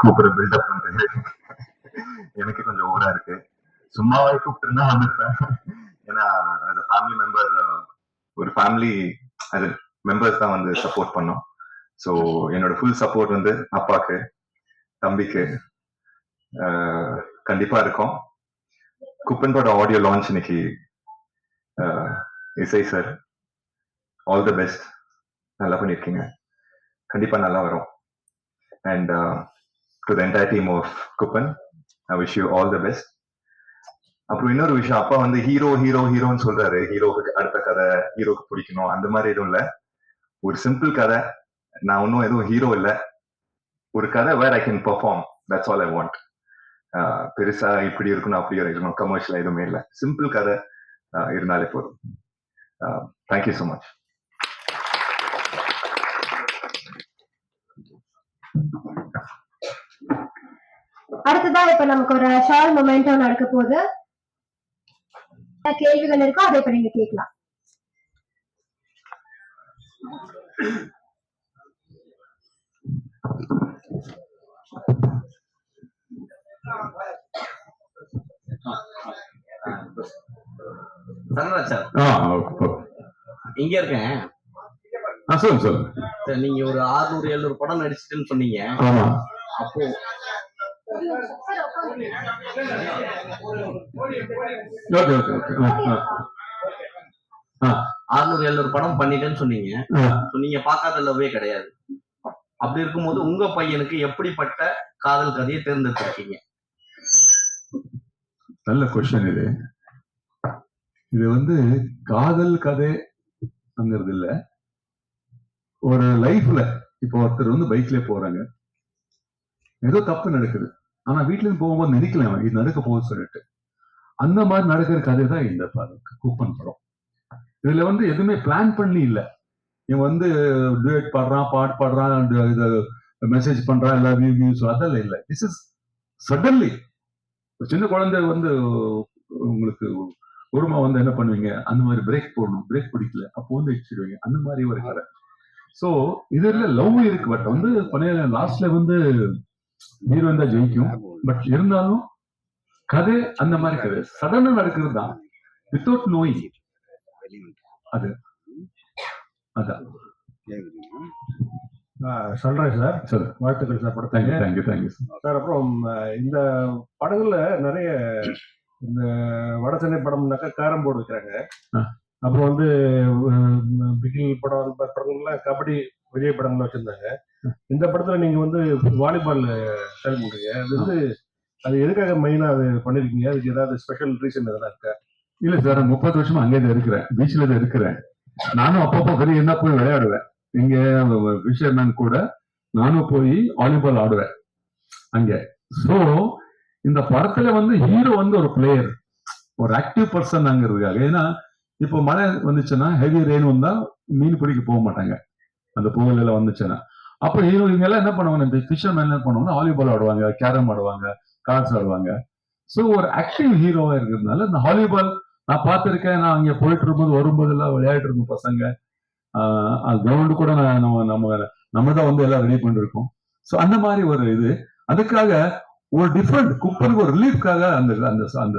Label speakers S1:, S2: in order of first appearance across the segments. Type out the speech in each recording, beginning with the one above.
S1: கூப்பிடுற பில்டப் வந்து எனக்கு கொஞ்சம் ஓவரா இருக்கு. சும்மாவே கூப்பிட்டுருந்தா வந்திருப்பேன். ஏன்னா அந்த ஃபேமிலி மெம்பர் ஒரு ஃபேமிலி அது மெம்பர்ஸ் தான் வந்து சப்போர்ட் பண்ணோம். ஸோ என்னோட ஃபுல் சப்போர்ட் வந்து அப்பாக்கு தம்பிக்கு கண்டிப்பா இருக்கும். குப்பன்போட ஆடியோ லான்ச் இன்னைக்கு இசை சார் ஆல் தி பெஸ்ட் நல்லா பண்ணியிருக்கீங்க. கண்டிப்பா நல்லா வரும். And to the entire team of Kuppan I wish you all the best அப்புறம் இன்னொரு விஷயம் அப்பா வந்து ஹீரோ ஹீரோ ஹீரோன்னு சொல்றாரு. ஹீரோவுக்கு அடுத்த கதை ஹீரோக்கு பிடிக்கணும் அந்த மாதிரி எதுவும் இல்லை. ஒரு சிம்பிள் கதை. நான் ஒன்றும் எதுவும் ஹீரோ இல்லை. ஒரு கதை where I can perform that's all I want பெருசா இப்படி இருக்கணும் அப்படி இருக்கணும் கமர்ஷியல் எதுவுமே இல்லை. சிம்பிள் கதை இருந்தாலே போதும். தேங்க்யூ ஸோ மச்
S2: அடுத்ததா இப்ப நமக்கு ஒரு ஷார்ட் மொமெண்டோ நடக்க போகுது. என்ன கேள்விகள் இருக்கோ அதை இப்ப நீங்க கேட்கலாம்.
S3: சங்கராஜ் சார்
S1: ஆ ஓகே.
S3: இங்க இருக்கேன்?
S1: சொல்லுங்க
S3: நீங்க ஒரு 600 எழுநூறு படம் நடிச்சிட்டுன்னு சொன்னீங்க. அப்போ 600 எழுநூறு படம் பண்ணிட்டேன்னு சொன்னீங்க. நீங்க பார்க்காத லவ்வே கிடையாது. அப்படி இருக்கும்போது உங்க பையனுக்கு எப்படிப்பட்ட காதல் கதையை தேர்ந்தெடுத்திருக்கீங்க?
S4: நல்ல கொஸ்டின் இது. இது வந்து காதல் கதைங்கிறது இல்ல. ஒரு லைஃப்ல இப்போ ஒருத்தர் வந்து பைக்ல போறாங்க. ஏதோ தப்பு நடக்குது. ஆனா வீட்டுல இருந்து போகும்போது நினைக்கல அவன் இது நடக்க போகுது சொல்லிட்டு. அந்த மாதிரி நடக்கிற கதை தான் இந்த படம் கூப்பன் படம். இதுல வந்து எதுவுமே பிளான் பண்ணி இல்லை. இவன் வந்து டுவேட் பாடுறான் பாட்டு பாடுறான் இது மெசேஜ் பண்றான் எல்லா வியூஸ் அதெல்லாம் இல்லை. திஸ் இஸ் சடன்லி சின்ன குழந்தை வந்து உங்களுக்கு ஒருமா வந்து என்ன பண்ணுவீங்க? அந்த மாதிரி பிரேக் போடணும். பிரேக் பிடிக்கல. அப்போ வந்து இடிச்சிடுவீங்க அந்த மாதிரி ஒரு கதை. ஸோ இதுல லவ் இருக்கு. பட் வந்து பழைய லாஸ்ட்ல வந்து ஹீரோயின் தான் ஜெயிக்கும். பட் இருந்தாலும் கதை அந்த மாதிரி கதை. சடனா நடக்கிறது தான் வித்தவுட் நோயிங் அது. அதான்.
S5: சொல்றேன் சார்.
S4: சரி
S5: வாழ்த்துக்கள் சார் படத்துக்கு.
S4: தேங்க்யூ தேங்க்யூ தேங்க்யூ
S5: சார் அப்புறம் இந்த படங்கள்ல நிறைய இந்த வட சென்னை படம்னாக்கா கேரம் போர்டு வைக்கிறாங்க. அப்புறம் வந்து பிகில் படம் படங்கள்லாம் கபடி விஜய் படங்கள் வச்சிருந்தாங்க. இந்த படத்துல நீங்க வந்து வாலிபால் ஷேர் பண்றீங்க. அது வந்து அது எதுக்காக மெயினா அது பண்ணிருக்கீங்க? அதுக்கு ஏதாவது ஸ்பெஷல் ரீசன் எதனா இருக்கா?
S4: இல்ல சார் முப்பது வருஷமா அங்கே தான் இருக்கிறேன் பீச்ல தான் இருக்கிறேன். நானும் அப்பப்போ வெளியே என்ன போய் விளையாடுவேன். இங்க விஷயம் கூட நானும் போய் வாலிபால் ஆடுவேன். அங்க. சோ இந்த படத்துல வந்து ஹீரோ வந்து ஒரு பிளேயர் ஒரு ஆக்டிவ் பர்சன் அங்கிறதுக்காக ஏன்னா இப்போ மழை வந்துச்சுன்னா ஹெவி ரெயின் வந்தா மீன் பிடிக்க போக மாட்டாங்க. அந்த புகழ் எல்லாம் வந்துச்சுன்னா. அப்போ ஹீரோ இவங்க எல்லாம் என்ன பண்ணுவாங்க? இந்த ஃபிஷர்மேன் என்ன பண்ணுவாங்க வாலிபால் ஆடுவாங்க கேரம் ஆடுவாங்க கார்ட்ஸ் ஆடுவாங்க. ஸோ ஒரு ஆக்டிவ் ஹீரோவா இருக்கிறதுனால இந்த வாலிபால் நான் பார்த்துருக்கேன். நான் அங்க போயிட்டு இருக்கும்போது வரும்போது எல்லாம் விளையாடிட்டு இருக்கும் பசங்க. கிரவுண்டு கூட நான் நம்ம நம்ம நம்ம தான் வந்து எல்லாம் ரெடி பண்ணிருக்கோம். ஸோ அந்த மாதிரி ஒரு இது. அதுக்காக ஒரு டிஃப்ரெண்ட் குப்பருக்கு ஒரு ரிலீஃப்காக அந்த அந்த அந்த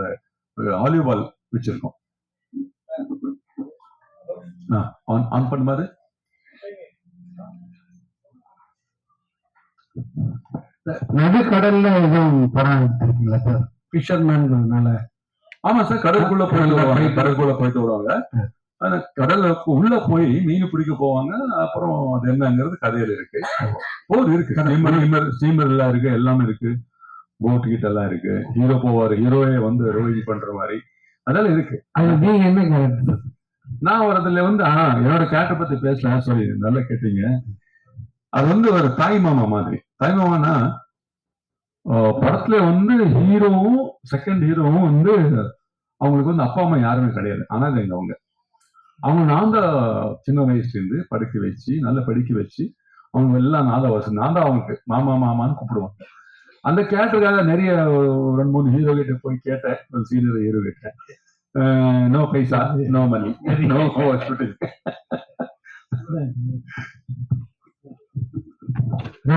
S4: வாலிபால் வச்சிருக்கோம். ஆன் ஆன் பண்ணுமாறு
S5: நடுக்கடல்ல எதுவும் படம் சார் ஃபிஷர்மேன்கிறதுனால
S4: ஆமா சார் கடலுக்குள்ள போயிட்டு வருவாங்க. கடலுக்குள்ள போயிட்டு வருவாங்க. ஆனா கடல்ல உள்ள போய் மீன் பிடிக்க போவாங்க. அப்புறம் அது என்னங்கிறது கதையில இருக்கு. போர் இருக்கு. ஸ்டீமர் எல்லாம் இருக்கு. எல்லாமே இருக்கு. போட் கிட்ட எல்லாம் இருக்கு. ஹீரோ போவாரு. ஹீரோவே வந்து ரோஹிணி பண்ற மாதிரி. அதெல்லாம் இருக்கு.
S5: நீங்க என்ன
S4: நான் ஒரு அதுல வந்து ஆ என்னோட கேரக்டர் பத்தி பேசலாம் சாரி நல்லா கேட்டீங்க. அது வந்து ஒரு தாய் மாமா மாதிரி. தாய் படத்துல வந்து ஹீரோவும் செகண்ட் ஹீரோவும் வந்து அவங்களுக்கு வந்து அப்பா அம்மா யாருமே கிடையாது. அனாதைங்க அவங்க. அவங்க நான் தான் சின்ன வயசுல இருந்து படுக்க வச்சு நல்லா படிக்க வச்சு அவங்க எல்லாம் நான் வருஷம் வசதி. நான் தான் அவங்களுக்கு மாமா மாமான்னு கூப்பிடுவாங்க அந்த கேரக்டருக்காக நிறைய ரெண்டு மூணு ஹீரோ கிட்ட போய் கேட்டேன். ஒரு சீனியர் ஹீரோ கிட்ட. No paisa no money no
S6: sir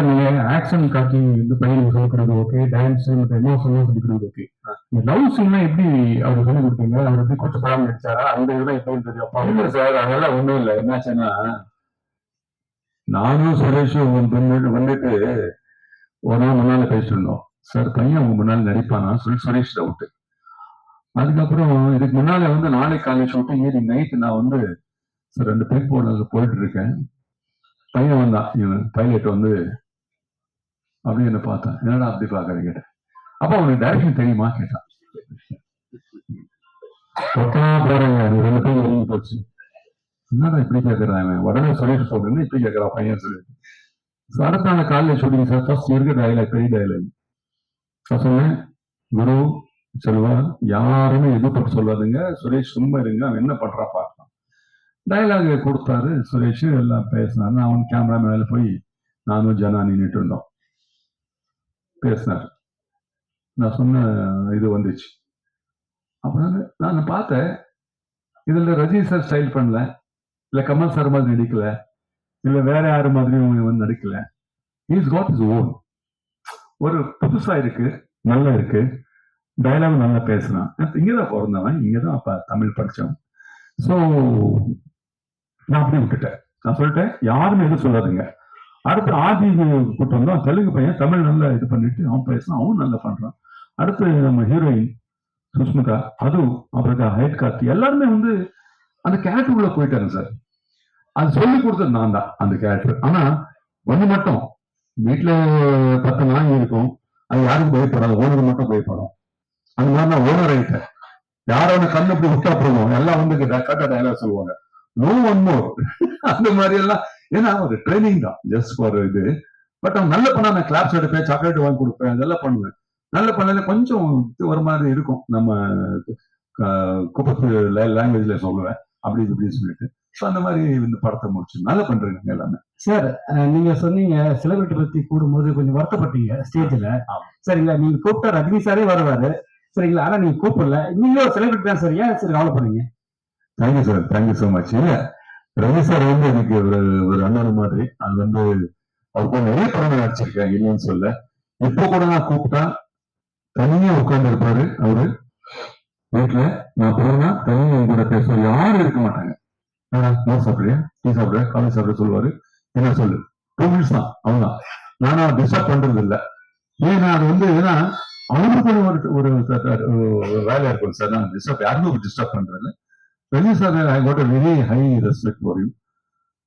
S6: நீங்க ஆக்ஷன் காட்டி இந்த பையனுக்கு சொல்லிக் கொடுக்குறது ஓகே டான்ஸ் மற்ற எமோஷன்லாம் சொல்லிக் கொடுக்குறது ஓகே இந்த லவ் சீன்லாம் எப்படி அவர் சொல்லிக் கொடுத்தீங்க? அவர் எப்படி கொஞ்சம் படம் நடிச்சாரா அந்த இதெல்லாம் எப்படி இருந்தது அப்பா
S4: இல்ல சார் அதெல்லாம் ஒண்ணும் இல்ல. என்னாச்சுன்னா நானும் சுரேஷும் வந்துட்டு ஒரு நாள் முன்னால பேசிட்டு இருந்தோம். சார் பையன் உங்க முன்னால நடிப்பானா? சொல்லி சுரேஷ் அதுக்கப்புறம் இதுக்கு முன்னால வந்து நாளை காலை ஷூட்டிங் ஏறி நைட்டு நான் வந்து சார் ரெண்டு பேக் போர்டு போயிட்டு இருக்கேன். பையன் வந்தான். இவன் பைலட் வந்து அப்படியே என்ன பார்த்தான். என்னடா அப்படி பார்க்கறது கேட்டேன் அப்ப அவனுக்கு டைரக்ஷன் தெரியுமா கேட்டான். தொட்டா போறேங்க. ரெண்டு பேரும் வெளியே போச்சு. என்னடா இப்படி கேட்கறான் அவன் உடனே சொல்லிட்டு சொல்றேன்னு இப்படி கேட்கறான் பையன் சொல்லிட்டு. அடுத்தான காலையில் சொல்லுங்க காலையில சார் ஃபர்ஸ்ட் இருக்க டயலாக் பெரிய டயலாக் நான் சொன்னேன் குரு செல்வா யாருமே எதிர்ப்பு சொல்லாதுங்க. சுரேஷ் சும்மா இருங்க. அவன் என்ன பண்றா பார்க்கலாம் டைலாக் கொடுத்தாரு சுரேஷ் எல்லாம் பேசினாரு. நான் அவன் கேமரா மேல போய் நானும் ஜனா நின்றுட்டு இருந்தோம். பேசினார். நான் சொன்ன இது வந்துச்சு. அப்புறம் நான் பார்த்தேன் இதுல ரஜினி சார் ஸ்டைல் பண்ணல. இல்ல கமல் சார் மாதிரி நடிக்கல. இல்ல வேற யாரு மாதிரியும் வந்து நடிக்கல. இஸ் காட் இஸ் ஓன் ஒரு புதுசா இருக்கு நல்லா இருக்கு. டைலாக் நல்லா பேசுறான். இங்கதான் பிறந்தவன் இங்கதான் அப்போ தமிழ் படிச்சவன். சோ நான் அப்படி விட்டுட்டேன். நான் சொல்லிட்டேன் யாருமே எதுவும் சொல்லாதுங்க. அடுத்து ஆதி கூட்டம் வந்தோம் தெலுங்கு பையன் தமிழ் நல்லா இது பண்ணிட்டு அவன் பேசினா அவன் நல்லா பண்றான். அடுத்து நம்ம ஹீரோயின் சுஷ்மிதா அதுவும் அப்புறம் ஹைட் கார்த்தி எல்லாருமே வந்து அந்த கேரக்டர் உள்ள போயிட்டாங்க சார். அது சொல்லி கொடுத்தது நான் தான் அந்த கேரக்டர் ஆனா ஒண்ணு மட்டும் வீட்டுல பத்து நாய் இருக்கும். அது யாருக்கும் பயப்படாது. ஓனர் மட்டும் பயப்படும். அந்த மாதிரி நான் ஓனர் ஆயிட்டேன். யாரோட கண்ணு இப்படி விட்டா போதும்? எல்லாம் வந்து கட்ட டயலாக் சொல்லுவாங்க. நோ ஒன் மோர் அந்த மாதிரி எல்லாம் ஏன்னா ஒரு ட்ரைனிங் தான். ஜஸ்ட் ஃபார் இது. பட் அவன் நல்ல பண்ணா நான் கிளாப்ஸ் எடுப்பேன் சாக்லேட் வாங்கி கொடுப்பேன் அதெல்லாம் பண்ணுவேன். நல்ல பண்ணல கொஞ்சம் இது ஒரு மாதிரி இருக்கும். நம்ம குப்பத்து லாங்குவேஜ்ல சொல்லுவேன். அப்படி இது இப்படி சொல்லிட்டு. ஸோ அந்த மாதிரி இந்த படத்தை முடிச்சு நல்லா பண்றீங்க எல்லாமே.
S6: சார் நீங்க சொன்னீங்க செலிபிரிட்டி பத்தி கூடும்போது கொஞ்சம் வருத்தப்பட்டீங்க ஸ்டேஜ்ல. சரிங்களா? நீங்க கூப்பிட்டா ரஜினி சாரே வருவாரு. சரிங்களா? ஆனா நீங்க கூப்பிடல. நீங்களும் செலிபிரிட்டி தான் சார் ஏன் சரி கவலைப்படுறீங்க?
S4: Thank you sir thank you so much இல்ல ரவி சார் வந்து எனக்கு ஒரு ஒரு அண்ணன் மாதிரி அது வந்து அவருக்கு நிறைய படம் நடிச்சிருக்கேன் இல்லைன்னு சொல்ல இப்போ கூட நான் கூப்பிட்டா தனியா உட்கார்ந்து இருப்பாரு அவரு. வீட்டுல நான் போனா தனியா என் கூட பேச யாரும் இருக்க மாட்டாங்க. நான் சாப்பிடுறேன் டீ சாப்பிடுற? காலை சாப்பிட சொல்லுவாரு. என்ன சொல்லு? டூ மினிட்ஸ் தான் அவங்க நானா டிஸ்டர்ப் பண்றது இல்ல. ஏன்னா அது வந்து ஏன்னா அவருக்கு ஒரு ஒரு ஒரு வேலையா இருக்கும் சார் நான் டிஸ்டர்ப் யாருமே டிஸ்டர்ப் பண்றது Ravi sir I got a very high respect for you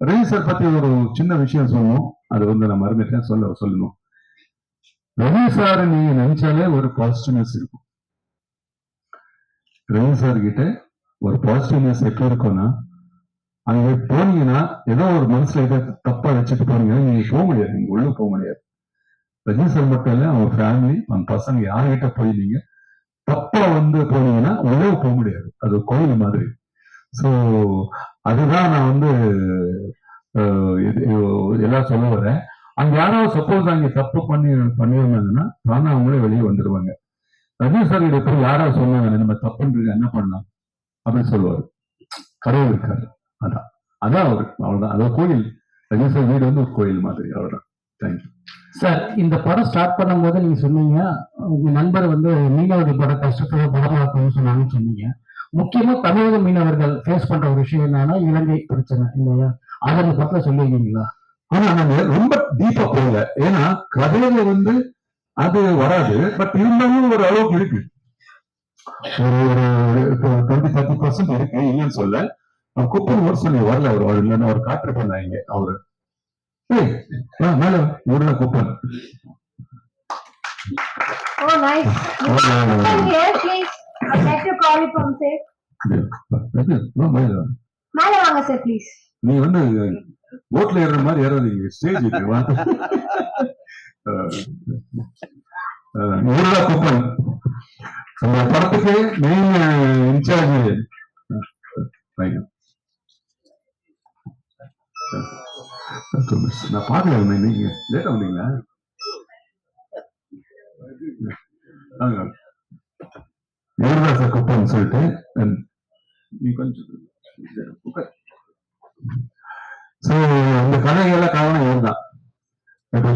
S4: Ravi sir பத்தி ஒரு சின்ன விஷயம் சொல்லணும். அது வந்து நான் மறந்துட்டேன். சொல்ல சொல்லணும் ரவி சார் நீங்க நினைச்சாலே ஒரு பாசிட்டிவ்னஸ் இருக்கும். ரவி சார் கிட்ட ஒரு பாசிட்டிவ்னஸ் எப்படி இருக்கும்னா அங்க போனீங்கன்னா ஏதோ ஒரு மனசுல ஏதோ தப்பா வச்சுட்டு போனீங்கன்னா நீங்க போக முடியாது. நீங்க உள்ள போக முடியாது. ரஜினி சார் மட்டும் இல்ல அவங்க ஃபேமிலி அவங்க பசங்க யார்கிட்ட போய் நீங்க தப்பா வந்து போனீங்கன்னா உள்ளே போக முடியாது. அது கோயில் மாதிரி. ஸோ அதுதான் நான் வந்து எல்லாம் சொல்ல வரேன். அங்க யாராவது சப்போஸ் அங்க தப்பு பண்ணி பண்ணியிருந்தாங்கன்னா தானே அவங்களே வெளியே வந்துடுவாங்க ரஜினி சார் கிட்ட போய் யாராவது சொன்னாங்க நம்ம தப்புன்றீங்க என்ன பண்ணலாம்? அப்படின்னு சொல்லுவாரு. கடவுள் இருக்காரு. அதான். அதான் அவர். அவ்வளவுதான். அதான் கோயில். ரஜினி சார் வீடு வந்து ஒரு கோயில் மாதிரி. அவ்வளவுதான். தேங்க்யூ
S6: சார் இந்த படம் ஸ்டார்ட் பண்ணும்போது நீங்க சொன்னீங்க உங்க நண்பர் வந்து நீலாவதி பட கஷ்டத்தை படமாக்கணும்னு சொன்னாங்கன்னு சொன்னீங்க. முக்கியமா தமிழக மீனவர்கள் ஃபேஸ் பண்ற ஒரு விஷயம் என்னன்னா இலங்கை பிரச்சனை இல்லையா? அதை படத்துல சொல்லியிருக்கீங்களா
S4: ஆனா நாங்க ரொம்ப டீப்பா போகல. ஏன்னா கதையில வந்து அது வராது. பட் இருந்தாலும் ஒரு அளவுக்கு இருக்கு. ஒரு ஒரு டுவெண்ட்டி தேர்ட்டி பர்சன்ட் இருக்கு இல்லைன்னு சொல்ல. குப்பன் ஒரு சொல்லி வரல அவர் அவர் இல்லைன்னு அவர் காற்று பண்ணாங்க அவரு. மேல. இவருல Kuppan
S2: Oh, nice. Come here, please. I'd like to call.
S4: இது, மேல
S2: வாங்க. சார் ப்ளீஸ்
S4: நீ வந்து போட்ல ஏறுற மாதிரி ஏறாதீங்க. ஸ்டேஜ் இருக்கு. வா. இவருதான் குப்பன் அந்த படத்துக்கு மெயின் இன்சார்ஜ். நான் பார்க்கல நீங்க லேட்டா வந்தீங்களா? இவருதான் சார் சொல்லிட்டு நீ கொஞ்சம் உட்கார். சோ இந்த கதைகள்லாம் காரணம் இவர்தான்.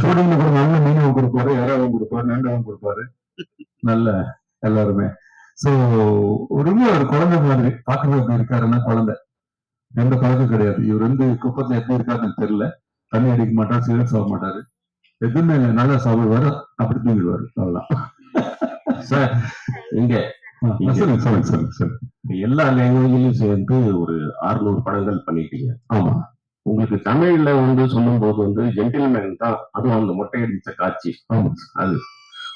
S4: ஷூட்டிங்ல கூட நல்ல மீனவும் கொடுப்பாரு இறாவும் கொடுப்பாரு நண்டாவும் கொடுப்பாரு. நல்ல எல்லாருமே. சோ ரொம்ப ஒரு குழந்தை மாதிரி பார்க்கறது இருக்காருன்னா குழந்தை. எந்த பழக்கம் கிடையாது. இவர் வந்து குப்பத்துல எப்படி இருக்காருன்னு தெரியல. தண்ணி அடிக்க மாட்டார் சிகரெட் சாப்பிட மாட்டாரு. எதுவுமே நல்லா சாப்பிடுவாரு அப்படி தூங்கிடுவாரு. அவ்வளவுதான்.
S7: சார் இங்க. எல்லா லாங்குவேஜ்லயும் சேர்ந்து ஒரு 600 படங்கள் பண்ணிட்டீங்க.
S4: ஆமா.
S7: உங்களுக்கு தமிழ்ல வந்து சொல்லும்போது வந்து ஜென்டில்மேன் தான் அதுவும் அந்த மொட்டையடிச்ச காட்சி.
S4: ஆமா.
S7: அது.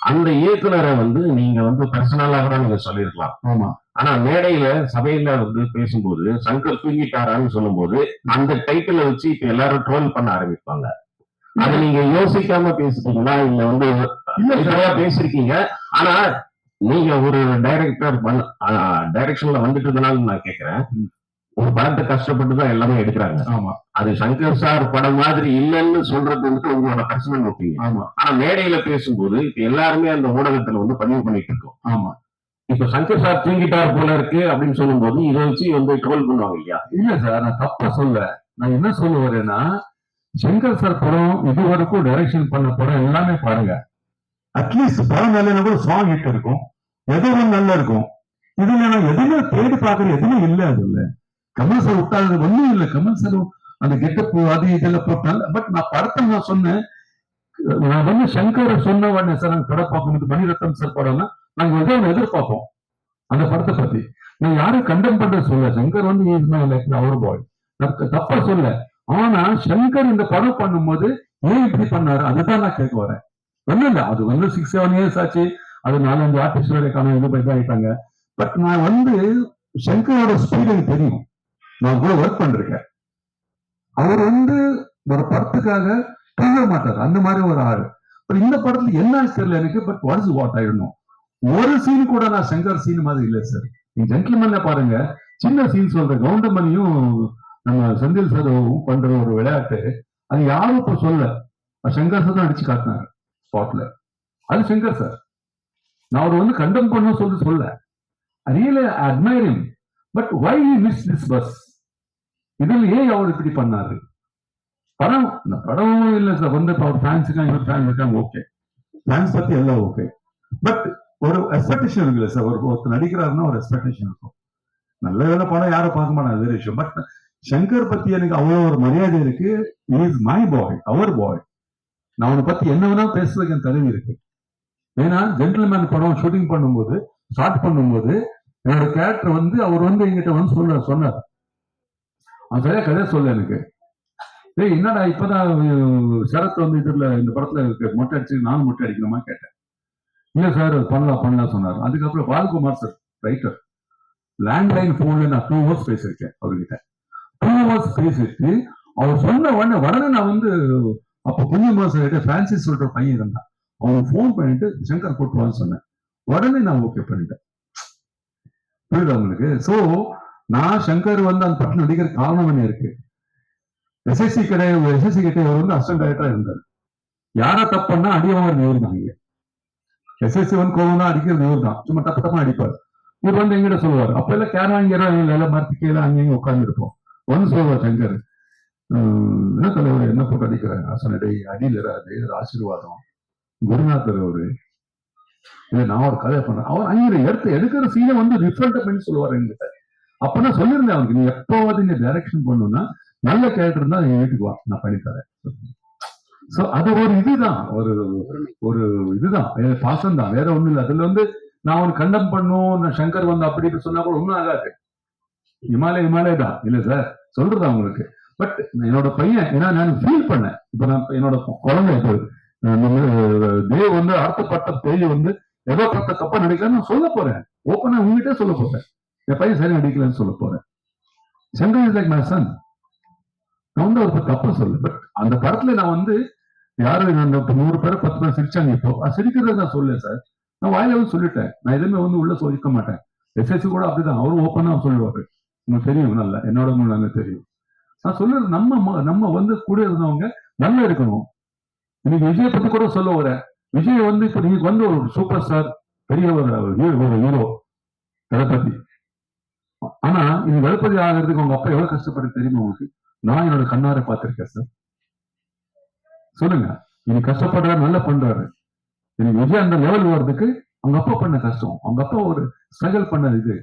S7: அந்த இயக்குனரை வந்து நீங்க வந்து பர்சனலா கூட நீங்க சொல்லியிருக்கலாம்.
S4: ஆமா.
S7: ஆனா மேடையில சபையில வந்து பேசும்போது சங்கர் தூங்கிட்டாரான்னு சொல்லும்போது அந்த டைட்டில வச்சு இப்ப எல்லாரும் ட்ரோல் பண்ண ஆரம்பிப்பாங்க. அதை நீங்க யோசிக்காம பேசுறீங்களா இல்ல வந்து பேசிருக்கீங்க? ஆனா நீங்க ஒரு டைரக்டர் டைரக்ஷன்ல வந்துட்டதுனால நான் கேக்குறேன். ஒரு படத்தை கஷ்டப்பட்டு தான் எல்லாமே எடுக்கிறாங்க.
S4: ஆமா.
S7: அது சங்கர் சார் படம் மாதிரி இல்லைன்னு சொல்றது வந்து உங்களோட பர்சனல் ஒப்பீனியன்
S4: ஆமா.
S7: ஆனா மேடையில பேசும்போது இப்ப எல்லாருமே அந்த ஊடகத்துல வந்து பதிவு பண்ணிட்டு இருக்கோம்.
S4: ஆமா.
S7: இப்ப சங்கர் சார் தூங்கிட்டார் போல இருக்கு அப்படின்னு சொல்லும்போது இதை வச்சு வந்து ட்ரோல் பண்ணுவாங்க இல்லையா?
S4: இல்ல சார் நான் தப்பா சொல்ல. நான் என்ன சொல்ல வரேன்னா சங்கர் சார் படம் இது வரைக்கும் டைரக்ஷன் பண்ண படம் எல்லாமே பாருங்க. அட்லீஸ்ட் படம் நல்ல கூட சாங் ஹிட் இருக்கும். எது ஒன்று நல்லா இருக்கும். இதுல நான் எதுவுமே தேடி பார்க்கறது எதுவுமே இல்ல அது கமல் சார் விட்டாது ஒண்ணும் இல்ல. கமல் சார் அந்த கெட்டப்பு அது இதெல்லாம் போட்டாங்க பட் நான் படத்தை நான் சொன்னேன். நான் வந்து சங்கர் சொன்ன உடனே சார் நாங்க படம் பார்க்கணும். மணிரத்னம் சார் படம்னா நாங்க எதோ ஒன்று எதிர்பார்ப்போம் அந்த படத்தை பத்தி. நான் யாரும் கண்டம் பண்ற சொல்ல சங்கர் வந்து இஸ் மை லைஃப் அவர் பாய் தப்பா சொல்ல ஆனா சங்கர் இந்த படம் பண்ணும்போது ஏன் இப்படி பண்ணாரு? அதுதான் நான் கேட்க வரேன். ஒண்ணும் இல்ல அது வந்து சிக்ஸ் செவன் இயர்ஸ் ஆச்சு. அது நாலஞ்சு ஆர்டிஸ்ட் வேலைக்கான இது போய் ஆயிட்டாங்க பட் நான் வந்து சங்கரோட ஸ்பீட் எனக்கு தெரியும். நான் கூட ஒர்க் பண்ணிருக்கேன். அவர் வந்து ஒரு படத்துக்காக தூங்க மாட்டார். அந்த மாதிரி ஒரு ஆள். பட் இந்த படத்துல என்ன தெரியல எனக்கு பட் வாட்ஸ் வாட் ஆயிடணும் ஒரு சீன் கூட நான் சங்கர் சீன் மாதிரி இல்லை சார் நீங்க ஜென்டில்மேன்ல பாருங்க. சின்ன சீன் சொல்ற கவுண்டமணியும் நம்ம செந்தில் சதவும் பண்ற ஒரு விளையாட்டு அது யாரும் இப்ப சொல்ல சங்கர் சதம் அடிச்சு காட்டினாரு. ஸ்பாட்ல அது சங்கர் சார் நான் அவர் வந்து கண்டம் பண்ண சொல்லி சொல்ல real admiring but why miss this bus இதில் ஏன் அவர் இப்படி பண்ணாரு? படம் இந்த படம் இல்ல சார் வந்து அவர் ஃபேன்ஸ் இருக்காங்க இவர் ஃபேன் இருக்காங்க ஓகே ஃபேன்ஸ் பத்தி எல்லாம் ஓகே பட் ஒரு எக்ஸ்பெக்டேஷன் இருக்குல்ல சார் ஒரு ஒருத்தர் நடிக்கிறாருன்னா ஒரு எக்ஸ்பெக்டேஷன் இருக்கும். நல்ல வேலை படம் யாரும் பார்க்க மாட்டாங்க வேற விஷயம். பட் சங்கர் பத்தி எனக்கு அவ்வளவு ஒரு மரியாதை இருக்கு. இஸ் மை பாய் அவர் பாய் நான் உன்னை பத்தி என்ன வேணா பேசுறதுக்கு என் தகுதி இருக்கு. ஏன்னா ஜென்டில்மேன் படம் ஷூட்டிங் பண்ணும்போது ஸ்டார்ட் பண்ணும்போது என்னோட கேரக்டர் வந்து அவர் வந்து என்கிட்ட வந்து சொல்ல சொன்னார். அவன் சரியா கதையை சொல்ல எனக்கு. ஏய் என்னடா இப்பதான் சரத் வந்து இதுல இந்த படத்துல இருக்கு, மொட்டை அடிச்சு நானும் மொட்டை அடிக்கணுமா கேட்டேன். இல்ல சார் பண்ணலாம் பண்ணலாம் சொன்னார். அதுக்கப்புறம் பால்குமார் சார் ரைட்டர் லேண்ட்லைன் போன்ல நான் டூ ஹவர்ஸ் பேசியிருக்கேன் அவர்கிட்ட. டூ ஹவர்ஸ் பேசிட்டு அவர் சொன்ன உடனே உடனே நான் வந்து அப்ப புண்ணியமா சொல்லிட்டு பிரான்சிஸ் சொல்ற பையன் இருந்தான். அவன் ஃபோன் பண்ணிட்டு சங்கர் கூட்டுவான்னு சொன்னேன். உடனே நான் ஓகே பண்ணிட்டேன். புரியுதா உங்களுக்கு? சோ நான் சங்கர் வந்து அந்த படம் நடிக்கிற காரணம் என்ன இருக்கு? எஸ்எஸ்சி கிடையாது எஸ்எஸ்சி கிட்ட இவர் வந்து அசிஸ்டன்ட் டைரக்டரா இருந்தார். யாரா தப்புன்னா பண்ணா அடியவர் தான் இங்க. எஸ்எஸ்சி வந்து கோவம் தான் அடிக்கிறது இவர் தான். சும்மா தப்பு தப்பா அடிப்பார் இவர் வந்து எங்கிட்ட சொல்லுவார் அப்ப எல்லாம் கேரளாங்கிற எல்லாம் மரத்து கீழே அங்கேயும் உட்கார்ந்து இருப்போம் வந்து சொல்லுவார் சங்கர். தலைவர் என்ன போட்டு அடிக்கிறாங்க? அசனடை அடியில் இராது ஆசீர்வாதம். குருநாதர் அவரு. இது நான் ஒரு கதை பண்ண அவர் அங்கே எடுத்து எடுக்கிற சீனை வந்து ரிஃபண்ட் பண்ணி சொல்லுவார் என்கிட்ட. அப்ப நான் சொல்லியிருந்தேன் அவனுக்கு நீ எப்போவாது நீங்க டைரக்ஷன் பண்ணணும்னா நல்ல கேரக்டர் இருந்தா என் வீட்டுக்கு வா. நான் பண்ணித்தரேன் சோ அது ஒரு இதுதான். ஒரு ஒரு இதுதான். பாசம் தான். வேற ஒண்ணும் இல்லை. அதுல வந்து நான் அவன் கண்டம் பண்ணும். நான் சங்கர் வந்து அப்படி இப்படி சொன்னா கூட ஒண்ணும் ஆகாது. இமாலய இமாலய தான். இல்ல சார் சொல்றது அவங்களுக்கு பட் என்னோட பையன் ஏன்னா நான் ஃபீல் பண்ணேன். இப்ப நான் என்னோட குழந்தை வந்து, தேவ் வந்து அடுத்த பட்ட பேய் வந்து ஏதோ பட்ட தப்பா நடிக்கலன்னு நான் சொல்ல போறேன். ஓப்பனா உங்ககிட்ட சொல்ல போறேன். என் பையன் சரி நடிக்கலன்னு சொல்ல போறேன். Shankar is like my son நான் வந்து ஒரு தப்பா சொல்லு. பட் அந்த படத்துல நான் வந்து யாரும் அந்த நூறு பேரை பத்து பேர் சிரிச்சாங்க இப்போ. சிரிக்கிறத நான் சொல்லல சார். நான் வாயில வந்து சொல்லிட்டேன். நான் எதுவுமே வந்து உள்ள சொல்லிக்க மாட்டேன். எஸ்எஸ்சி கூட அப்படிதான். அவரும் ஓப்பனா சொல்லுவாரு. உங்களுக்கு தெரியும் நல்லா. என்னோட உங்களுக்கு தெரியும். நான் சொல்றது நம்ம ம- நம்ம வந்து கூட இருந்தவங்க நல்லா இருக்கணும். இன்னைக்கு விஜய் பத்தி கூட சொல்ல வர விஜய் வந்து இப்ப நீங்க வந்து ஒரு சூப்பர் ஸ்டார் பெரிய ஒரு ஹீரோ தளபதி ஆனா இது தளபதி ஆகிறதுக்கு உங்க அப்பா எவ்வளவு கஷ்டப்பட்டு தெரியுமா உங்களுக்கு? நான் என்னோட கண்ணார பார்த்திருக்கேன் சார் சொல்லுங்க. இன்னைக்கு கஷ்டப்படுறாரு நல்லா பண்றாரு. இன்னைக்கு விஜய் அந்த லெவல் வர்றதுக்கு அவங்க அப்பா பண்ண கஷ்டம். அவங்க அப்பா ஒரு ஸ்ட்ரகிள் பண்ணது இது.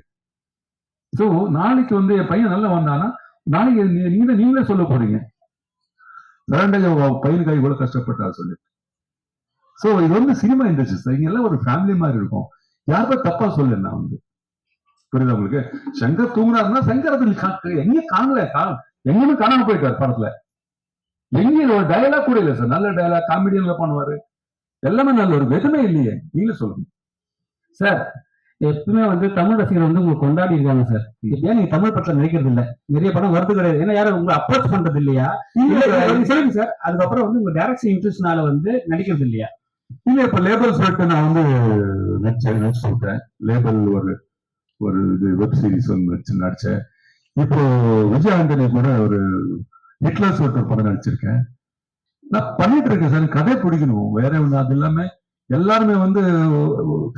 S4: ஸோ நாளைக்கு வந்து என் பையன் நல்லா வந்தானா நாளைக்கு நீ- நீங்க நீங்களே சொல்ல போறீங்க. சரண்டக பையனுக்காக கூட கஷ்டப்பட்டாரு சொல்லி. சோ இது வந்து சினிமா இண்டஸ்ட்ரி சார் இங்க எல்லாம் ஒரு ஃபேமிலி மாதிரி இருக்கும். யாருமே தப்பா சொல்லு நான் வந்து. புரியுதா உங்களுக்கு? சங்கர் தூங்குனாருன்னா சங்கர் அதில் கா- காணல? எங்கேயுமே காணாம போயிட்டார் படத்துல. எங்கேயும் ஒரு டயலாக் கூட இல்லை சார் நல்ல டயலாக் காமெடியன்ல பண்ணுவாரு. எல்லாமே நல்ல ஒரு வெதுமே இல்லையே. நீங்களே சொல்லுங்க.
S6: சார் எப்பவுமே வந்து தமிழ் ரசிகர் வந்து உங்களை கொண்டாடி இருக்காங்க சார். ஏன் நீங்க தமிழ் படத்துல நடிக்கிறது இல்ல? நிறைய படம் வருது கிடையாது. ஏன்னா யாரும் உங்களை அப்ரோச் பண்றது இல்லையா? சொல்லுங்க சார். அதுக்கப்புறம் வந்து உங்க டைரக்ஷன் இன்ட்ரெஸ்ட்னால வந்து நடிக்கிறது இல்லையா?
S4: இல்ல இப்ப லேபல் சொல்லிட்டு நான் வந்து நடிச்சேன் நடிச்சு விட்டேன் லேபல் ஒரு ஒரு இது வெப் சீரிஸ் நடிச்சு நடிச்சேன். இப்போ விஜய் ஆண்டனி கூட ஒரு ஹிட்லர் சொல்லிட்டு ஒரு படம் நடிச்சிருக்கேன். நான் பண்ணிட்டு இருக்கேன் சார். கதை பிடிக்கணும். வேற ஒண்ணு அது இல்லாம எல்லாருமே வந்து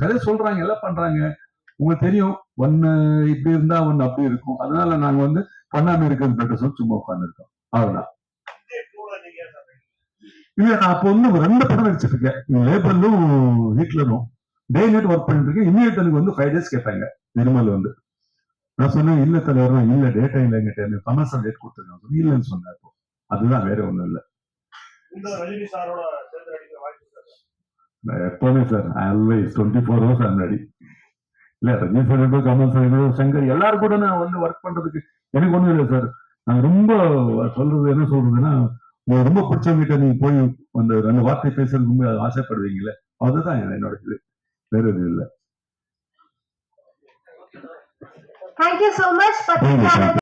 S4: கதை சொல்றாங்க எல்லாம் பண்றாங்க. உங்களுக்கு தெரியும் ஒன்னு இப்படி இருந்தா ஒன்னு அப்படி இருக்கும். அதனால நாங்க வந்து பண்ணாம இருக்கிறது பெட்டர் சொல்லி சும்மா உட்காந்துருக்கோம் அவ்வளவுதான். இல்ல நான் அப்போ வந்து ரெண்டு படம் நடிச்சிட்டு இருக்கேன் லேபலும் ஹிட்லரும் டே நைட் ஒர்க் பண்ணிட்டு இருக்கேன் இமீடியட் எனக்கு வந்து ஃபைவ் டேஸ் கேட்டாங்க நிர்மல் வந்து. நான் சொன்னேன் இல்ல தலைவர் இல்ல டே டைம்ல எங்கிட்ட கமர்ஷியல் டேட் கொடுத்துருக்கேன். இல்லைன்னு சொன்னேன் அதுதான் வேற ஒண்ணும் இல்ல
S5: இந்த ரஜினி சாரோட சேர்ந்து நடிக்கிற வாய்ப்பு இருக்கா?
S4: நான் எப்பவுமே sir always twenty four hours I'm ready இல்ல ரஜினி சார் கமல் சார் சங்கர் எல்லாரும் கூட நான் வந்து ஒர்க் பண்றதுக்கு எனக்கு ஒண்ணும் இல்லை சார் நான் ரொம்ப சொல்றது என்ன சொல்றதுன்னா உங்களுக்கு ரொம்ப பிடிச்சவங்கிட்ட நீங்க போய் அந்த ரெண்டு வார்த்தை பேசுறதுக்கு ரொம்ப ஆசைப்படுவீங்கல்ல அதுதான் என்னோட இது. வேற எதுவும் இல்லை. Thank you,
S2: பத்திரிகையாளர்